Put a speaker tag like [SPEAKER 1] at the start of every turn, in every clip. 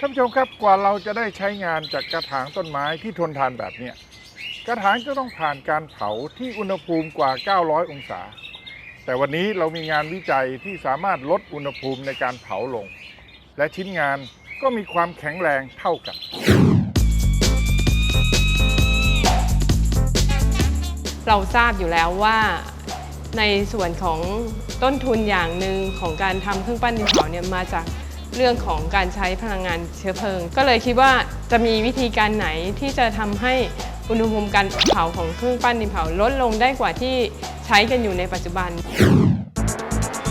[SPEAKER 1] ท่านผู้ชมครับกว่าเราจะได้ใช้งานจากกระถางต้นไม้ที่ทนทานแบบเนี้ยกระถางก็ต้องผ่านการเผาที่อุณหภูมิกว่า 900 องศา แต่วันนี้เรามีงานวิจัยที่สามารถลดอุณหภูมิในการเผาลง และชิ้นงานก็มีความแข็งแรงเท่ากัน
[SPEAKER 2] เราทราบอยู่แล้วว่าในส่วนของต้นทุนอย่างหนึ่งของการทำเครื่องปั้นดินเผาเนี่ยมาจาก เรื่องของการใช้พลังงานเชื้อเพลิง ก็เลยคิดว่าจะมีวิธีการไหนที่จะทำให้อุณหภูมิการเผาของเครื่องปั้นดินเผาลดลงได้กว่าที่ใช้กันอยู่ในปัจจุบัน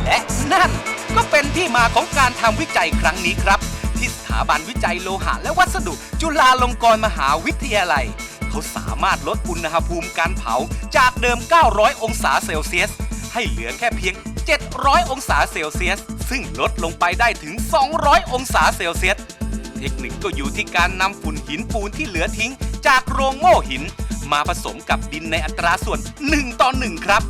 [SPEAKER 3] และนั่นก็เป็นที่มาของการทำวิจัยครั้งนี้ครับ ที่สถาบันวิจัยโลหะและวัสดุ จุฬาลงกรณ์มหาวิทยาลัย เขาสามารถลดอุณหภูมิการเผาจากเดิม 900 องศาเซลเซียส ให้เหลือแค่เพียง 700 องศาเซลเซียส ซึ่งลดลงไปได้ถึง 200 องศาเซลเซียส เทคนิคก็อยู่ที่การนำฝุ่นหินปูนที่เหลือทิ้ง จากโรงโม่หิน มาผสมกับดินในอัตราส่วน 1 ต่อ 1 ครับ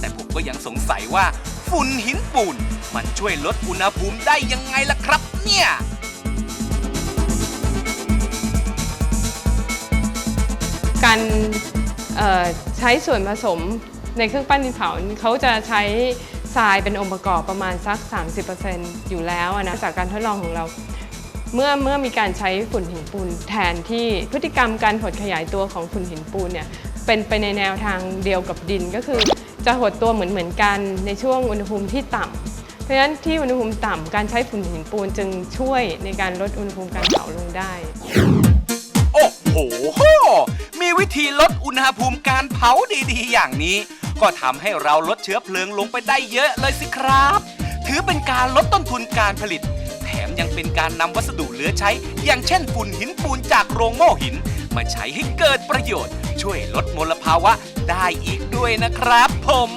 [SPEAKER 3] แต่ผมก็ยังสงสัยว่า ฝุ่นหินปูน มันช่วยลดอุณหภูมิได้ยังไงล่ะครับ เนี่ย
[SPEAKER 2] การใช้ส่วนผสมในเครื่องปั้นดินเผาเขาจะใช้ ทรายเป็นองค์ประกอบประมาณสัก 30%อยู่แล้วนะจากการทดลองของเรา เมื่อเมื่อมีการใช้ฝุ่นหินปูนแทนที่พฤติกรรมการหดขยายตัวของฝุ่นหินปูนเนี่ยเป็นไปในแนวทางเดียวกับดินก็คือจะหดตัวเหมือนเหมือนกันในช่วงอุณหภูมิที่ต่ำเพราะฉะนั้นที่อุณหภูมิต่ำการใช้ฝุ่นหินปูนจึงช่วยในการลดอุณหภูมิการเผาลงได้
[SPEAKER 3] โอ้โห มีวิธีลดอุณหภูมิการเผาดีๆ อย่างนี้ ก็ทำให้เราลดเชื้อเพลิงลงไปได้เยอะเลยสิครับ ถือเป็นการลดต้นทุนการผลิต แถมยังเป็นการนำวัสดุเหลือใช้ อย่างเช่นฝุ่นหินปูนจากโรงโม่หิน มาใช้ให้เกิดประโยชน์ ช่วยลดมลภาวะได้อีกด้วยนะครับผม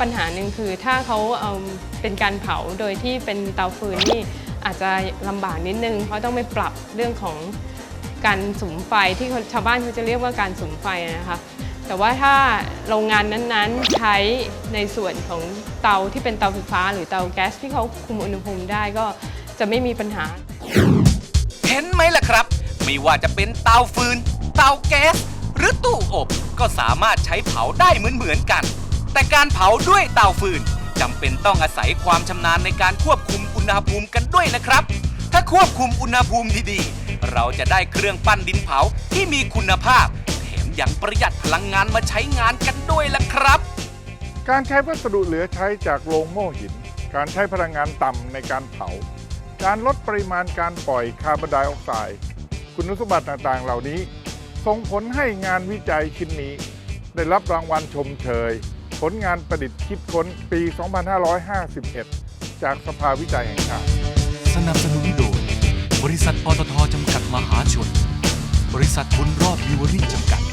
[SPEAKER 2] ปัญหาหนึ่งคือถ้าเขาเอาเป็นการเผาโดยที่เป็นเตาฟืนนี่อาจจะลำบากนิดนึง เพราะต้องไปปรับเรื่องของ การสุมไฟที่ชาวบ้านเขาจะเรียกว่าการสุมไฟนะคะแต่ว่าถ้าโรงงานนั้นๆ ใช้ในส่วนของเตาที่เป็นเตาไฟฟ้า หรือเตาแก๊สที่เขาคุมอุณหภูมิได้ก็จะไม่มีปัญหา
[SPEAKER 3] เห็นไหมล่ะครับ ไม่ว่าจะเป็นเตาฟืน เตาแก๊ส หรือตู้อบก็สามารถใช้เผาได้เหมือนๆกัน แต่การเผาด้วยเตาฟืนจำเป็นต้องอาศัยความชำนาญในการควบคุมอุณหภูมิกันด้วยนะครับ ถ้าควบคุมอุณหภูมิดีๆ เราจะได้เครื่องปั้นดินเผาที่มีคุณภาพ แถมยังประหยัดพลังงานมาใช้งานกันด้วยล่ะครับ
[SPEAKER 1] การใช้วัสดุเหลือใช้จากโรงโม่หิน การใช้พลังงานต่ำในการเผา การลดปริมาณการปล่อยคาร์บอนไดออกไซด์คุณสมบัติต่างๆ เหล่านี้ ส่งผลให้งานวิจัยชิ้นนี้ ได้รับรางวัลชมเชย ผลงานประดิษฐ์คิดค้นปี 2551 จากสภาวิจัยแห่งชาติ
[SPEAKER 4] สนับสนุนโดย บริษัทปตทจำกัดมหาชน บริษัทบุญรอบบิวอรี่จำกัด